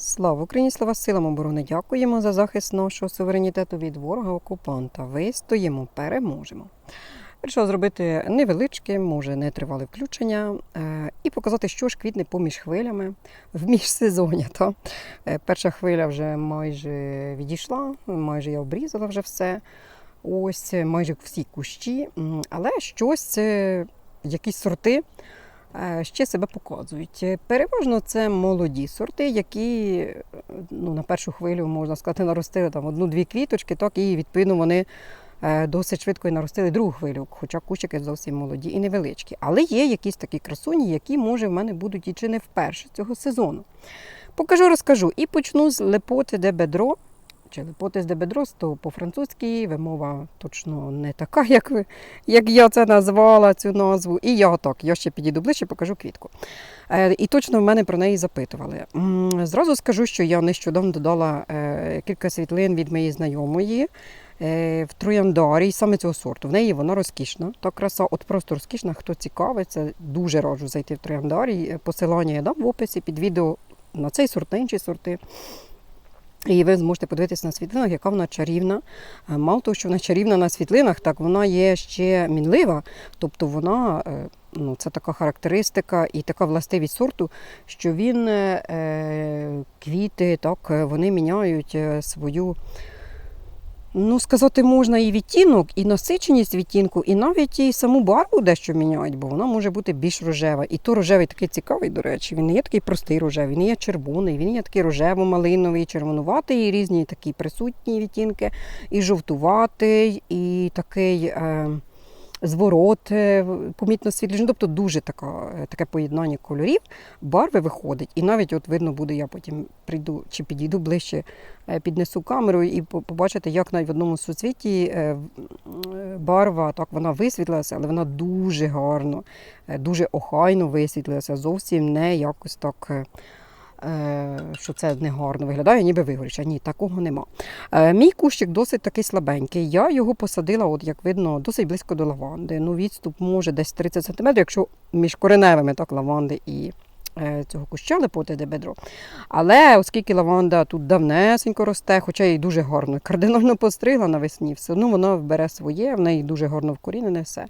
Слава Україні, слава силам оборони! Дякуємо за захист нашого суверенітету від ворога окупанта. Вистоїмо, переможемо. Вирішила зробити невеличке, може не тривале включення е, і показати, що ж квітне поміж хвилями в міжсезоння. Та? Е, перша хвиля вже майже відійшла, майже я обрізала вже все. Ось майже всі кущі, але щось, е, якісь сорти ще себе показують. Е, Переважно це молоді сорти, які е, ну, на першу хвилю, можна сказати, наростили там одну-дві квіточки, так, і відповідно вони е, досить швидко і наростили другу хвилю, хоча кущики зовсім молоді і невеличкі. Але є якісь такі красуні, які, може, в мене будуть і чи не вперше цього сезону. Покажу, розкажу. І почну з лепоти де бедро. Лепоти де бедро, то по-французьки вимова точно не така, як, ви, як я це назвала, цю назву. І я так, я ще підійду ближче, покажу квітку. Е, і точно в мене про неї запитували. Зразу скажу, що я нещодавно додала е, кілька світлин від моєї знайомої е, в трояндарі, саме цього сорту. В неї вона розкішна. Та краса, от просто розкішна. Хто цікавиться, дуже раджу зайти в трояндарі. Е, Посилання я дам в описі під відео на цей сорт, на інші сорти. І ви зможете подивитися на світлинах, яка вона чарівна. Е, Мало того, що вона чарівна на світлинах, так вона є ще мінлива. Тобто вона, е, ну, це така характеристика і така властивість сорту, що він е, квіти, так, вони міняють свою. Ну, сказати можна і відтінок, і насиченість відтінку, і навіть і саму барву дещо міняють, бо вона може бути більш рожева. І то рожевий такий цікавий, до речі. Він не є такий простий рожевий, він є червоний, він є такий рожево-малиновий, червонуватий, і різні такі присутні відтінки, і жовтуватий, і такий. Е, Зворот е, помітно світліш. Ну, Тобто дуже така, е, таке поєднання кольорів, барви виходить. І навіть от видно буде, я потім прийду чи підійду ближче, е, піднесу камеру і по- побачите, як навіть в одному суцвіті барва, так вона висвітлилася, але вона дуже гарно, дуже охайно висвітлилася. Зовсім не якось так. Е, Що це не гарно виглядає, ніби вигоріше. Ні, такого нема. Е, Мій кущик досить такий слабенький. Я його посадила, от як видно, досить близько до лаванди. Ну, відступ може десь 30 см, якщо між кореневими так, лаванди і цього куща лепоти де бедро. Але оскільки лаванда тут давнесенько росте, хоча їй дуже гарно, кардинально постригла навесні, все одно вона вбере своє, в неї дуже гарно вкорінене все.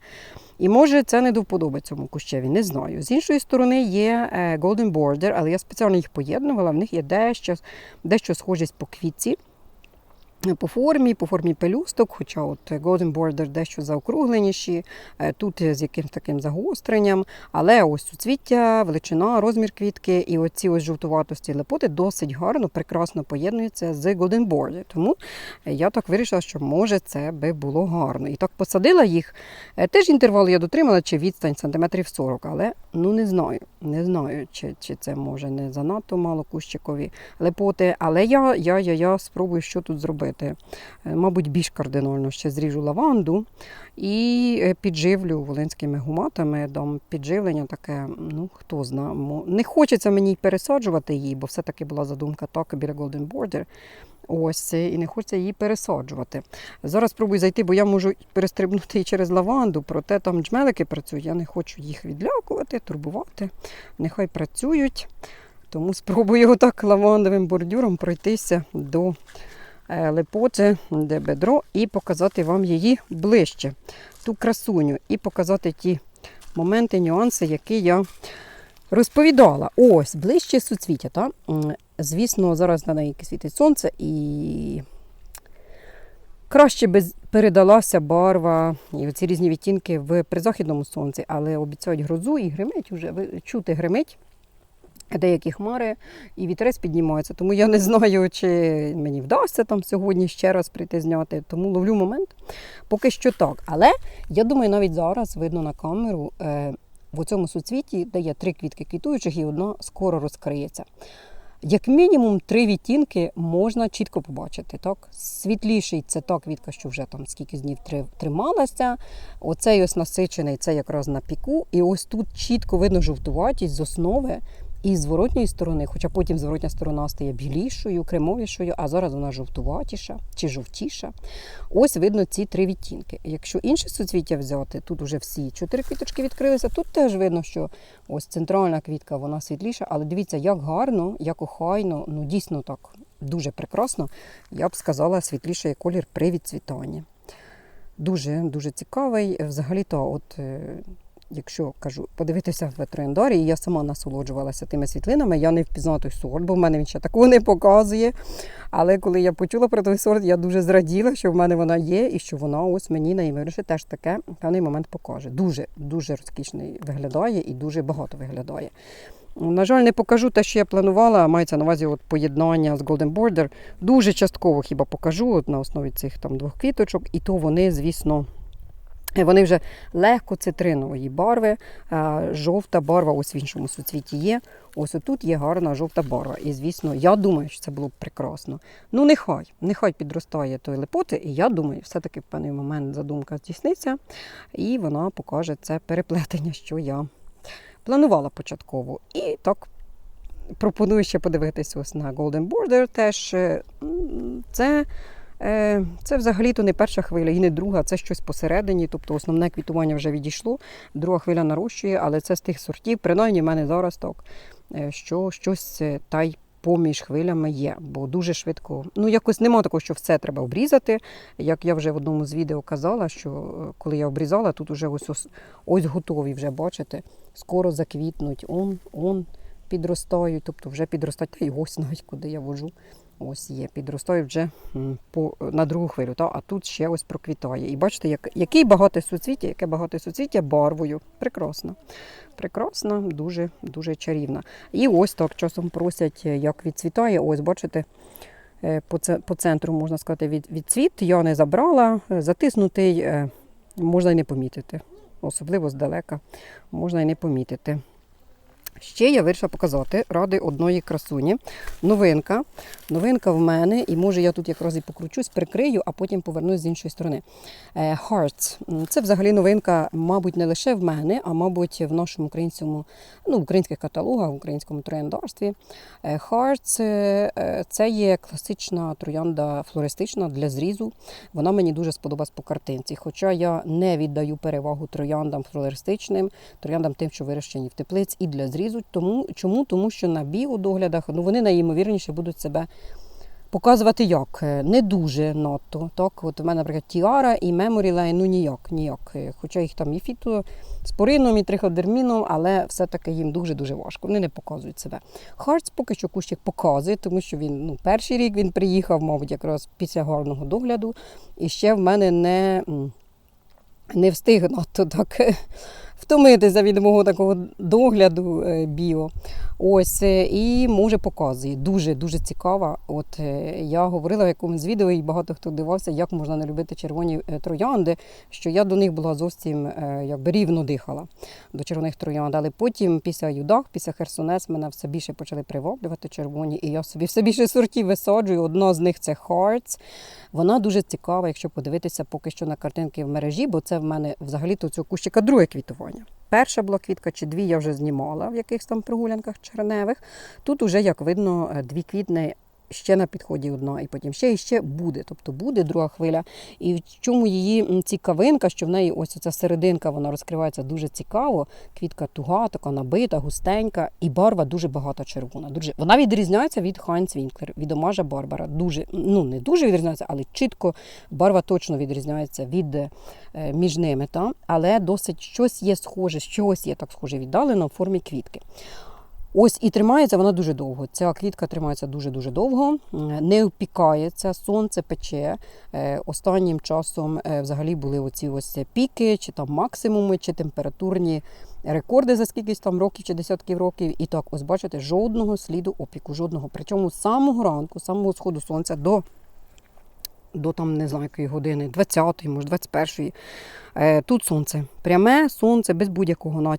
І може це не до вподоби цьому кущеві, не знаю. З іншої сторони є е, Golden Border, але я спеціально їх поєднувала, в них є дещо, дещо схожість по квітці. По формі, по формі пелюсток, хоча от Golden Border дещо заокругленіші, е, тут з якимось таким загостренням, але ось суцвіття, величина, розмір квітки і оці ось жовтуватості лепоти досить гарно, прекрасно поєднуються з Golden Border. Тому я так вирішила, що може це би було гарно. І так посадила їх. Е, Теж інтервал я дотримала, чи відстань сантиметрів 40, але ну не знаю. Не знаю, чи, чи це може не занадто мало кущикові лепоти. Але я, я, я, я спробую, що тут зробити. Е, Мабуть, більш кардинально ще зріжу лаванду і е, підживлю волинськими гуматами. Дам підживлення таке, ну хто знає. Не хочеться мені пересаджувати її, бо все-таки була задумка так біля Golden Border. Ось і не хочеться її пересаджувати. Зараз спробую зайти, бо я можу перестрибнути і через лаванду, проте там джмелики працюють. Я не хочу їх відлякувати, турбувати. Нехай працюють. Тому спробую отак лавандовим бордюром пройтися до е, лепоти, де бедро, і показати вам її ближче, ту красуню, і показати ті моменти, нюанси, які я розповідала. Ось, ближче суцвіття. Звісно, зараз на неї світить сонце і краще би передалася барва і оці різні відтінки в призахідному сонці, але обіцяють грозу і гримить вже чути гримить. Деякі хмари і вітерець піднімається, тому я не знаю, чи мені вдасться там сьогодні ще раз прийти зняти. Тому ловлю момент. Поки що так. Але я думаю, навіть зараз видно на камеру е, в цьому суцвіті, де є три квітки квітуючих, і одна скоро розкриється. Як мінімум три відтінки можна чітко побачити. Так? Світліший це та квітка, що вже там скільки днів три- трималася. Оцей ось насичений, це якраз на піку. І ось тут чітко видно жовтуватість з основи. І з зворотньої сторони, хоча потім зворотня сторона стає білішою, кремовішою, а зараз вона жовтуватіша чи жовтіша. Ось видно ці три відтінки. Якщо інше суцвіття взяти, тут вже всі чотири квіточки відкрилися. Тут теж видно, що ось центральна квітка вона світліша, але дивіться, як гарно, як охайно, ну дійсно так дуже прекрасно. Я б сказала, світліший колір при відцвітанні. Дуже дуже цікавий. Взагалі-то, от е, якщо кажу, подивитися в трояндарі, і я сама насолоджувалася тими світлинами, я не впізнала той сорт, бо в мене він ще такого не показує. Але коли я почула про той сорт, я дуже зраділа, що в мене вона є, і що вона ось мені найімовірніше теж таке в певний момент покаже. Дуже дуже розкішний виглядає і дуже багато виглядає. На жаль, не покажу те, що я планувала. Мається на увазі от поєднання з Golden Border. Дуже частково хіба покажу от на основі цих там двох квіточок, і то вони, звісно. Вони вже легко цитринової барви, жовта барва ось в іншому суцвіті є. Ось отут є гарна жовта барва. І, звісно, я думаю, що це було б прекрасно. Ну, нехай, нехай підростає той лепоти, і я думаю, все-таки в певний момент задумка здійсниться, і вона покаже це переплетення, що я планувала початково. І так пропоную ще подивитись ось на Golden Border. Теж е, це. Е, Це взагалі-то не перша хвиля і не друга, це щось посередині. Тобто основне квітування вже відійшло, друга хвиля нарощує, але це з тих сортів, принаймні в мене зараз так, е, що щось е, та й поміж хвилями є, бо дуже швидко. Ну, якось нема такого, що все треба обрізати. Як я вже в одному з відео казала, що коли я обрізала, тут вже ось ось, ось готові вже бачите, скоро заквітнуть, он, он підростають, тобто вже підростають, та й ось навіть куди я вожу. Ось є, підростають вже по, на другу хвилю, та? а тут ще ось проквітає. І бачите, як, який багате суцвіття, яке багате суцвіття барвою. Прекрасно. Прекрасна, дуже, дуже чарівна. І ось так часом просять, е, як відцвітає. Ось, бачите, е, по, по центру, можна сказати, від, відцвіт. Я не забрала. Затиснутий е, можна й не помітити. Особливо здалека можна й не помітити. Ще я вирішила показати ради одної красуні. Новинка. Новинка в мене, і може я тут якраз і покручусь, прикрию, а потім повернусь з іншої сторони. Е, Hearts. Це взагалі новинка, мабуть, не лише в мене, а мабуть, в нашому українському, ну, в українських каталогах, в українському трояндарстві. Е, Hearts е, це є класична троянда флористична для зрізу. Вона мені дуже сподобалась по картинці. Хоча я не віддаю перевагу трояндам флористичним, трояндам тим, що вирощені в теплиць і для зрізу. Тому, чому? Тому що на біодоглядах ну, вони найімовірніше будуть себе показувати як? Е, Не дуже надто. Так? От у мене, наприклад, Тіара і Lane, ну ніяк, ніяк. Е, Хоча їх там і фіто спорином, і триходерміном, але все-таки їм дуже-дуже важко. Вони не показують себе. Хартс поки що кущик показує, тому що він ну, перший рік він приїхав, мабуть, якраз після гарного догляду. І ще в мене не, не встиг надто так втомитися від мого такого догляду е, біо. Ось е, і може показує. Дуже дуже цікава. От е, я говорила в якомусь відео, і багато хто дивився, як можна не любити червоні троянди. Що я до них була зовсім якби рівно дихала до червоних троянд. Але потім, після Юдах, після Херсонес, мене все більше почали приваблювати червоні, і я собі все більше сортів висаджую. Одна з них це Hearts. Вона дуже цікава, якщо подивитися поки що на картинки в мережі, бо це в мене взагалі-то цього кущика друге квітування. Перша була квітка чи дві я вже знімала в якихось там прогулянках черневих. Тут уже, як видно, е, дві квітни. Ще на підході одна, і потім ще і ще буде. Тобто буде друга хвиля. І в чому її цікавинка, що в неї ось ця серединка вона розкривається дуже цікаво. Квітка туга, така набита, густенька, і барва дуже багато червона. Дуже вона відрізняється від Хайнц Вінклер, від Омажа Барбара. Дуже ну не дуже відрізняється, але чітко барва точно відрізняється від е, між ними. Та? Але досить щось є схоже, щось є так схоже віддалено в формі квітки. Ось і тримається вона дуже довго. Ця квітка тримається дуже-дуже довго, не опікається, сонце пече. Е, Останнім часом е, взагалі були оці ось піки, чи там максимуми, чи температурні рекорди за скількись там років чи десятків років. І так, ось бачите, жодного сліду опіку, жодного. Причому з самого ранку, з самого сходу сонця до до там не знаю якої години, 20-ї, може 21-ї. Е, Тут сонце. Пряме сонце без будь-якого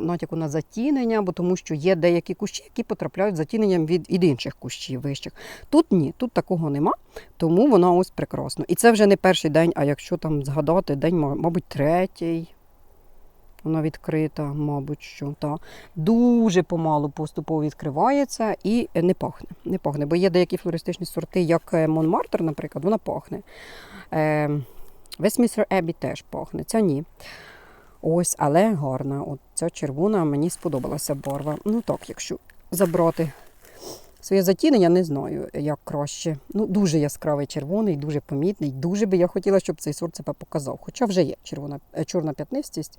натяку на затінення, бо тому що є деякі кущі, які потрапляють затіненням від, інших кущів вищих. Тут ні, тут такого нема, тому вона ось прекрасно. І це вже не перший день, а якщо там згадати, день, ма- мабуть, третій. Вона відкрита, мабуть, що та дуже помалу поступово відкривається і не пахне. Не пахне, бо є деякі флористичні сорти, як Монмартер, наприклад, вона пахне. Е, Вестмінстер Ебі теж пахне. Ця ні. Ось, але гарна. От ця червона мені сподобалася барва. Ну так, якщо забрати своє затінення, не знаю, як краще. Ну, дуже яскравий червоний, дуже помітний. Дуже би я хотіла, щоб цей сорт себе показав. Хоча вже є червона, е, чорна п'ятнистість.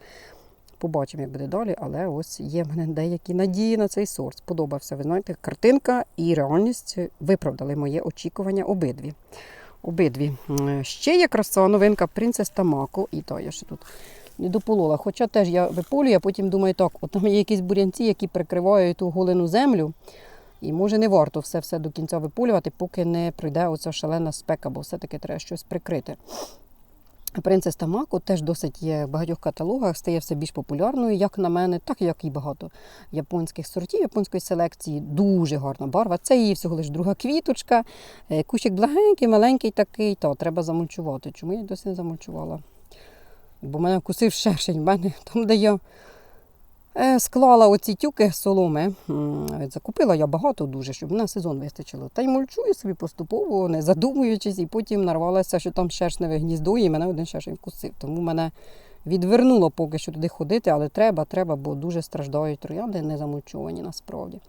Побачимо, як буде далі, але ось є в мене деякі надії на цей сорт. Сподобався. Ви знаєте, картинка і реальність виправдали моє очікування обидві. Обидві. Ще є краса новинка Принцес Тамако. І то я ще тут не дополола. Хоча теж я виполюю, а потім думаю, так, от там є якісь бурянці, які прикривають ту голену землю. І може не варто все все до кінця виполювати, поки не прийде оця шалена спека, бо все-таки треба щось прикрити. Принцес Тамако теж досить є в багатьох каталогах, стає все більш популярною, як на мене, так як і багато японських сортів, японської селекції. Дуже гарна барва. Це її всього лиш друга квіточка. Е, Кущик благенький, маленький такий, то треба замульчувати. Чому я досі не замульчувала? Бо мене вкусив шершень. Мене там, де я склала оці тюки соломи. Закупила я багато дуже, щоб на сезон вистачило. Та й мульчую собі поступово, не задумуючись, і потім нарвалася, що там шершневе гніздо, і мене один шершень вкусив. Тому мене відвернуло поки що туди ходити, але треба, треба, бо дуже страждають троянди, не замульчовані насправді.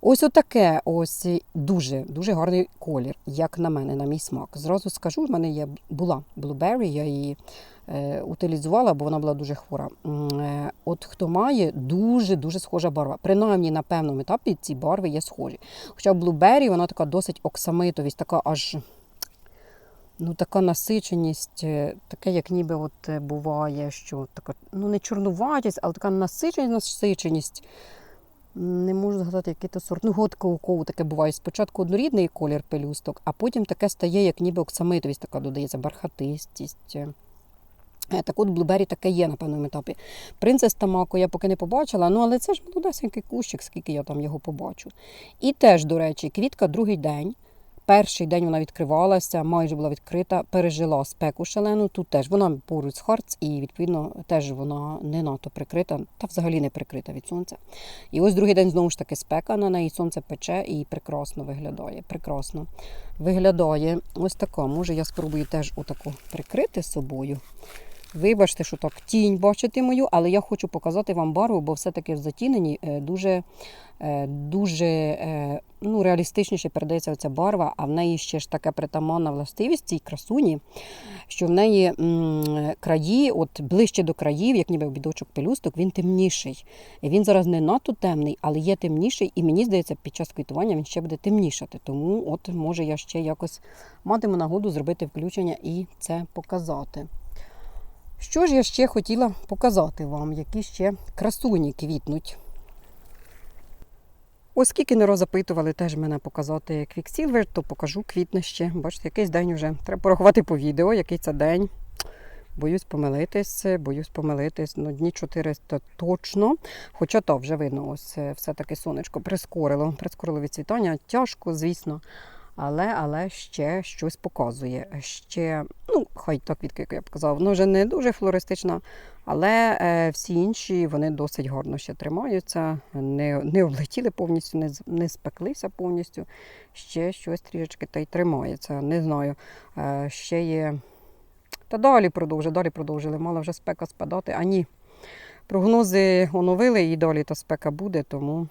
Ось отаке, ось дуже дуже гарний колір, як на мене, на мій смак. Зразу скажу, в мене є була Blueberry, я її е, утилізувала, бо вона була дуже хвора. Е, От хто має, дуже дуже схожа барва. Принаймні на певному етапі ці барви є схожі. Хоча Blueberry вона така досить оксамитовість, така аж. Ну, така насиченість, е, таке, як ніби от е, буває, що така, ну не чорнуватість, але така насиченість, насиченість. Не можу згадати, який то сорт. Ну, годка у таке буває. Спочатку однорідний колір пелюсток, а потім таке стає, як ніби оксамитовість, така додається бархатистість. Е, Так от блубері таке є на певному етапі. Принцес Тамако я поки не побачила, ну але це ж молодесенький кущик, скільки я там його побачу. І теж, до речі, квітка другий день. Перший день вона відкривалася, майже була відкрита, пережила спеку шалену. Тут теж вона поруч з Харц, і відповідно теж вона не надто прикрита, та взагалі не прикрита від сонця. І ось другий день знову ж таки спека на неї, сонце пече і прекрасно виглядає. Прекрасно виглядає. Ось така. Може, я спробую теж отаку прикрити собою. Вибачте, що так тінь бачите мою, але я хочу показати вам барву, бо все-таки в затіненні е, дуже, е, дуже е, ну, реалістичніше передається ця барва, а в неї ще ж така притаманна властивість цій красуні, що в неї краї, от ближче до країв, як ніби обідочок пелюсток, він темніший. Він зараз не надто темний, але є темніший, і мені здається, під час квітування він ще буде темнішати. Тому от може я ще якось матиму нагоду зробити включення і це показати. Що ж я ще хотіла показати вам, які ще красуні квітнуть. Оскільки не розапитували теж мене показати квіксілвер, то покажу квітне ще. Бачите, якийсь день вже. Треба порахувати по відео, який це день. Боюсь помилитись, боюсь помилитись. Ну, дні 400 точно. Хоча то вже видно, ось е, все-таки сонечко прискорило. Прискорило відцвітання. Тяжко, звісно. Але, але ще щось показує. Ще, ну, хай та квітка, як я б казала, вона вже не дуже флористична, але е, всі інші вони досить гарно ще тримаються, не, не облетіли повністю, не, не спеклися повністю. Ще щось трішечки та й тримається. Не знаю. Е, ще є. Та далі продовжує, далі продовжили. Мала вже спека спадати. А ні. Прогнози оновили і далі та спека буде, тому.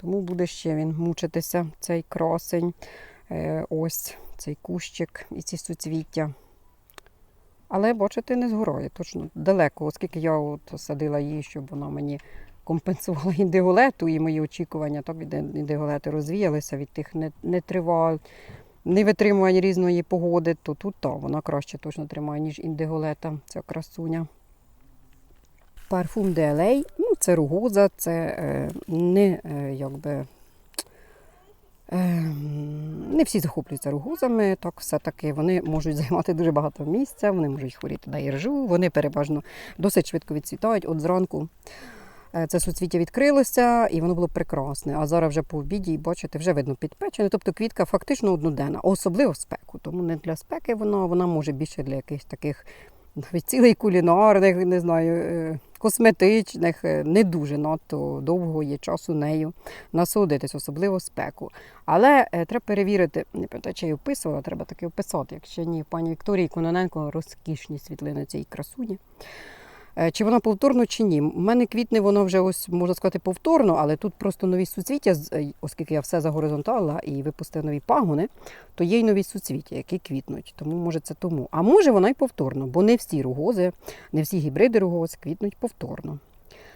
Тому буде ще він мучитися, цей красень, е, ось цей кущик і ці суцвіття. Але, бачите, не згорає, точно далеко, оскільки я от садила її, щоб вона мені компенсувала індиголету і мої очікування, так індиголети розвіялися від тих не, невитримувань різної погоди, то тут то вона краще точно тримає, ніж індиголета, ця красуня. Парфум де Лей, ну це ругоза, це е, не е, якби. Е, не всі захоплюються ругозами, так все-таки вони можуть займати дуже багато місця, вони можуть хворіти на іржу, вони переважно досить швидко відцвітають. От зранку це суцвіття відкрилося і воно було прекрасне. А зараз вже по обіді, бачите, вже видно підпечене. Тобто квітка фактично одноденна, особливо спеку. Тому не для спеки вона, вона може більше для якихось таких навіть цілий кулінарних, не знаю, косметичних, е, не дуже надто довго є часу нею насолодитись, особливо спеку. Але е, треба перевірити, не пам'ятаю, чи я описувала, треба таки описати, якщо ні, пані Вікторії Кононенко розкішні світлини цієї красуні. Е, Чи вона повторно, чи ні? У мене квітне воно вже ось можна сказати повторно, але тут просто нові суцвіття, е, оскільки я все загоризонтала і випустила нові пагони, то є й нові суцвіття, які квітнуть. Тому може це тому. А може вона й повторно, бо не всі ругози, не всі гібриди ругоз квітнуть повторно.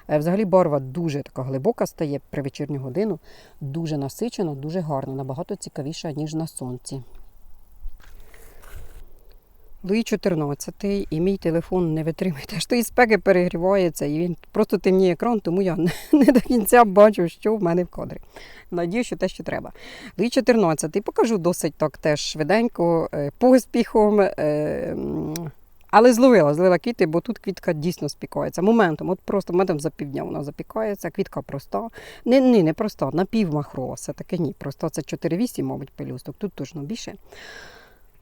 Е, Взагалі барва дуже така глибока стає при вечірню годину, дуже насичена, дуже гарна, набагато цікавіша, ніж на сонці. Луї 14 і мій телефон не витримує теж тої спеки перегрівається, і він просто темніє екран, тому я не, до кінця бачу, що в мене в кадрі. Надію, що те, що треба. Луї 14 покажу досить так теж швиденько, е, поспіхом. е, Але зловила, зловила квіти, бо тут квітка дійсно спікається. Моментом, от просто моментом за півдня вона запікається, квітка проста. Не, не, не проста, напівмахрова, все таки ні. Просто це 4-8, мабуть, пелюсток, тут точно більше.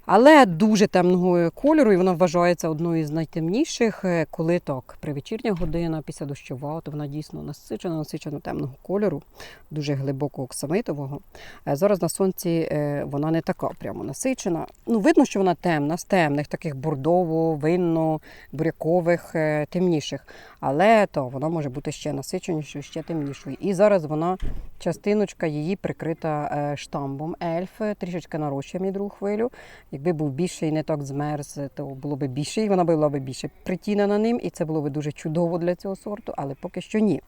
Але дуже темного кольору, і вона вважається одною з найтемніших, е, коли так, при вечірня година, після дощова, то вона дійсно насичена, насичена темного кольору, дуже глибоко оксамитового. Е, Зараз на сонці е, вона не така прямо насичена. Ну, видно, що вона темна, з темних, таких бордово, винно, бурякових, темніших. Але то вона може бути ще насиченішою, ще темнішою. І зараз вона, частиночка її прикрита штамбом ельф, трішечки нарощує мій другу хвилю. Якби був більший не так змерз, то було б більше, і вона була б більше притінена ним, і це було б дуже чудово для цього сорту, але поки що ні.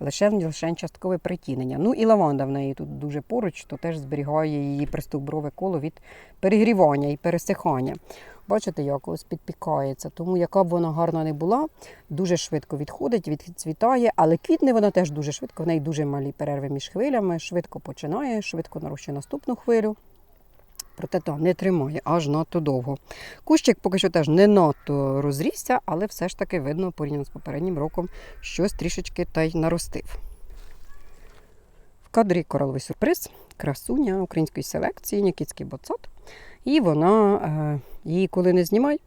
Лише, лише часткове притінення. Ну і лаванда в неї тут дуже поруч, то теж зберігає її пристовброве коло від перегрівання і пересихання. Бачите, як ось підпікається. Тому яка б вона гарна не була, дуже швидко відходить, відцвітає, але квітне вона теж дуже швидко. В неї дуже малі перерви між хвилями, швидко починає, швидко нарощує наступну хвилю. Проте то не тримає аж надто довго. Кущик поки що теж не надто розрісся, але все ж таки видно порівняно з попереднім роком, щось трішечки та й наростив. В кадрі кораловий сюрприз, красуня української селекції, Нікітський боцот. І вона, е, її коли не знімай,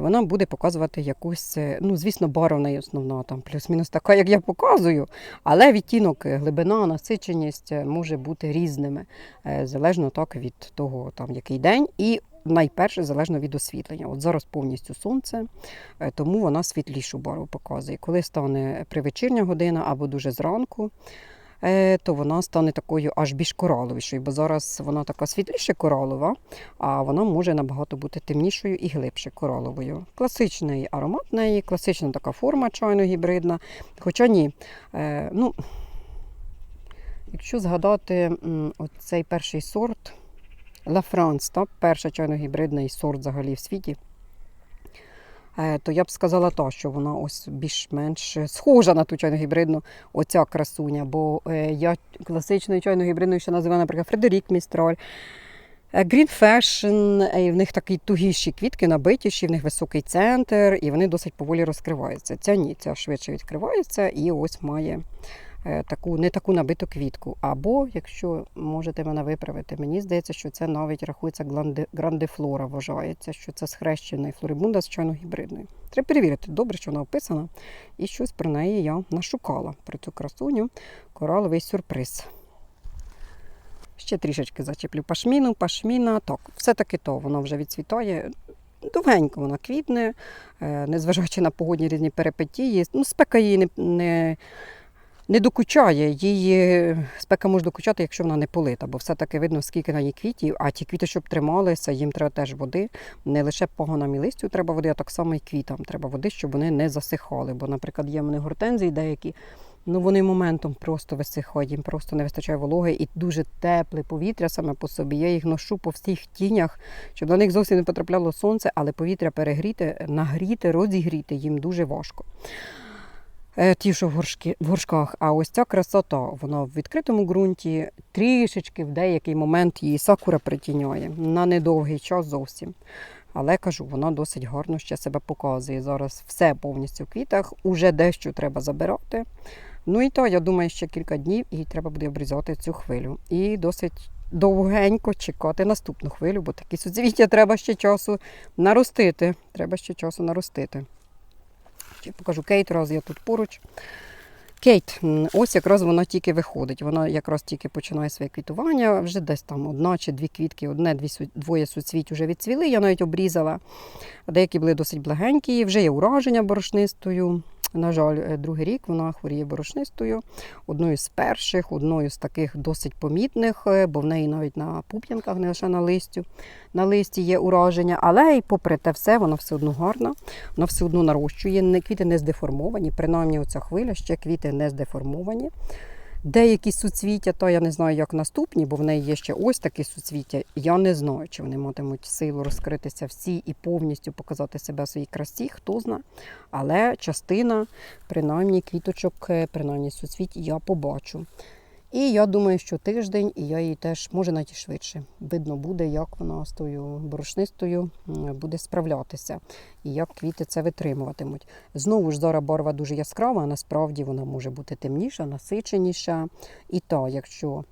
вона буде показувати якусь, е, ну, звісно, неї основна, там плюс-мінус така, як я показую, але відтінок, е, глибина, насиченість е, може бути різними, е, залежно так від того, там, який день. І найперше залежно від освітлення. От зараз повністю сонце, е, тому вона світлішу барву показує. Коли стане привечірня година або дуже зранку, е, то вона стане такою аж більш кораловішою, бо зараз вона така світліше коралова, а вона може набагато бути темнішою і глибше кораловою. Класичний аромат неї, класична така форма чайно-гібридна. Хоча ні, е, ну, якщо згадати м, оцей перший сорт France, так, перша чайно-гібридний сорт взагалі в світі. Е, То я б сказала та, що вона ось більш-менш схожа на ту чайно-гібридну, оця красуня. Бо е, я класичною чайно-гібридною ще називаю, наприклад, Фредерік Містраль. Е, Green Fashion, і в них такі тугіші квітки, набитіші, в них високий центр, і вони досить поволі розкриваються. Ця ні, ця швидше відкривається і ось має таку, не таку набиту квітку. Або, якщо можете мене виправити, мені здається, що це навіть рахується грандифлора, вважається, що це схрещений флорибунда з чайно-гібридною. Треба перевірити, добре, що вона описана, і щось про неї я нашукала про цю красуню. Кораловий сюрприз. Ще трішечки зачеплю пашміну, пашміна. Так, все-таки то воно вже відцвітає. Довгенько вона квітне, е, незважаючи на погодні різні перипетії. Ну, спека її не, не, не докучає. Її спека може докучати, якщо вона не полита, бо все-таки видно, скільки на ній квітів, а ті квіти, щоб трималися, їм треба теж води. Не лише погонам і листю треба води, а так само і квітам треба води, щоб вони не засихали. Бо, наприклад, є в мене гортензії деякі, Ну, вони моментом просто висихають, їм просто не вистачає вологи і дуже тепле повітря саме по собі. Я їх ношу по всіх тінях, щоб на них зовсім не потрапляло сонце, але повітря перегріти, нагріти, розігріти їм дуже важко. Е, Ті, що в, горшки, в горшках, а ось ця красота, вона в відкритому ґрунті трішечки в деякий момент її сакура притіняє на недовгий час зовсім. Але кажу, вона досить гарно ще себе показує. Зараз все повністю в квітах, уже дещо треба забирати. Ну і то, я думаю, ще кілька днів і треба буде обрізати цю хвилю. І досить довгенько чекати наступну хвилю, бо такі суцвіття треба ще часу наростити. Треба ще часу наростити. Ще покажу Кейт, раз я тут поруч. Кейт, ось якраз вона тільки виходить. Вона якраз тільки починає своє квітування. Вже десь там одна чи дві квітки, одне, дві двоє суцвіть вже відцвіли. Я навіть обрізала. Деякі були досить благенькі. Вже є ураження борошнистою. На жаль, е, другий рік вона хворіє борошнистою. Одною з перших, одною з таких досить помітних, е, бо в неї навіть на пуп'янках, не лише на листю. На листі є ураження, але й попри те все, вона все одно гарна, вона все одно нарощує. Квіти не здеформовані, принаймні оця хвиля, ще квіти не здеформовані. Деякі суцвіття, то я не знаю, як наступні, бо в неї є ще ось такі суцвіття. Я не знаю, чи вони матимуть силу розкритися всі і повністю показати себе в своїй красі, хто знає. Але частина, принаймні, квіточок, е, принаймні суцвіть, я побачу. І я думаю, що тиждень, і я її теж, може навіть швидше. Видно буде, як вона з тою борошнистою буде справлятися і як квіти це витримуватимуть. Знову ж зараз барва дуже яскрава, а насправді вона може бути темніша, насиченіша. І та, якщо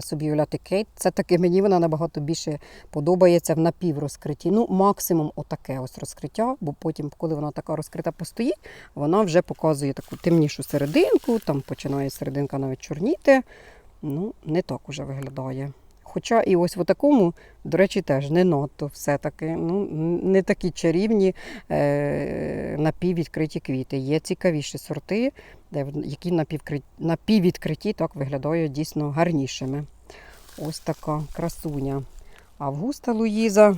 собі уляти кейт, це таки мені вона набагато більше подобається в напіврозкритті. Ну, максимум отаке ось розкриття, бо потім, коли вона така розкрита постоїть, вона вже показує таку темнішу серединку, там починає серединка навіть чорніти. Ну, не так уже виглядає. Хоча і ось в такому, до речі, теж не надто все-таки. Ну, не такі чарівні е, напіввідкриті квіти. Є цікавіші сорти, які напівкри- напіввідкриті так виглядають дійсно гарнішими. Ось така красуня. Августа Луїза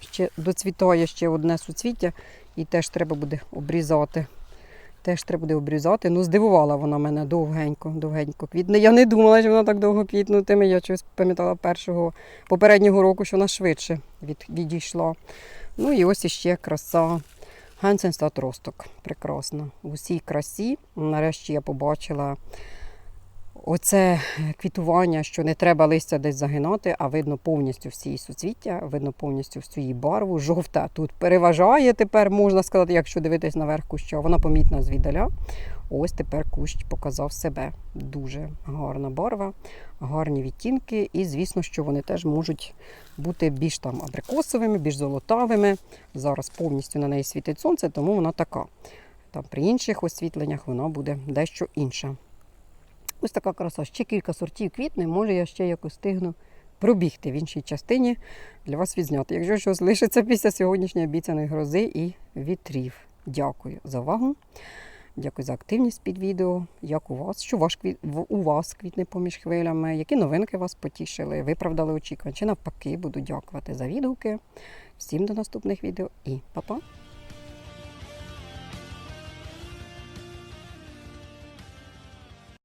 ще доцвітає ще одне суцвіття, і теж треба буде обрізати. Теж треба буде обрізати. Ну, здивувала вона мене довгенько, довгенько квітне. Я не думала, що вона так довго квітнутиме. Я щось пам'ятала першого попереднього року, що вона швидше від, відійшла. Ну і ось іще краса. Гансенстат росток. Прекрасно. В усій красі. Нарешті я побачила оце квітування, що не треба листя десь загинати, а видно повністю всі суцвіття, видно повністю всю її барву. Жовта тут переважає тепер, можна сказати, якщо дивитись наверх куща. Вона помітна звідаля. Ось тепер кущ показав себе. Дуже гарна барва, гарні відтінки, і звісно, що вони теж можуть бути більш там абрикосовими, більш золотавими. Зараз повністю на неї світить сонце, тому вона така. Там при інших освітленнях вона буде дещо інша. Ось така краса. Ще кілька сортів квітне, може я ще якось встигну пробігти в іншій частині для вас відзняти. Якщо щось лишиться після сьогоднішньої обіцяної грози і вітрів. Дякую за увагу. Дякую за активність під відео. Як у вас? Що ваш квіт... у вас квітне поміж хвилями? Які новинки вас потішили? Виправдали очікування? Чи навпаки, буду дякувати за відгуки. Всім до наступних відео і па-па!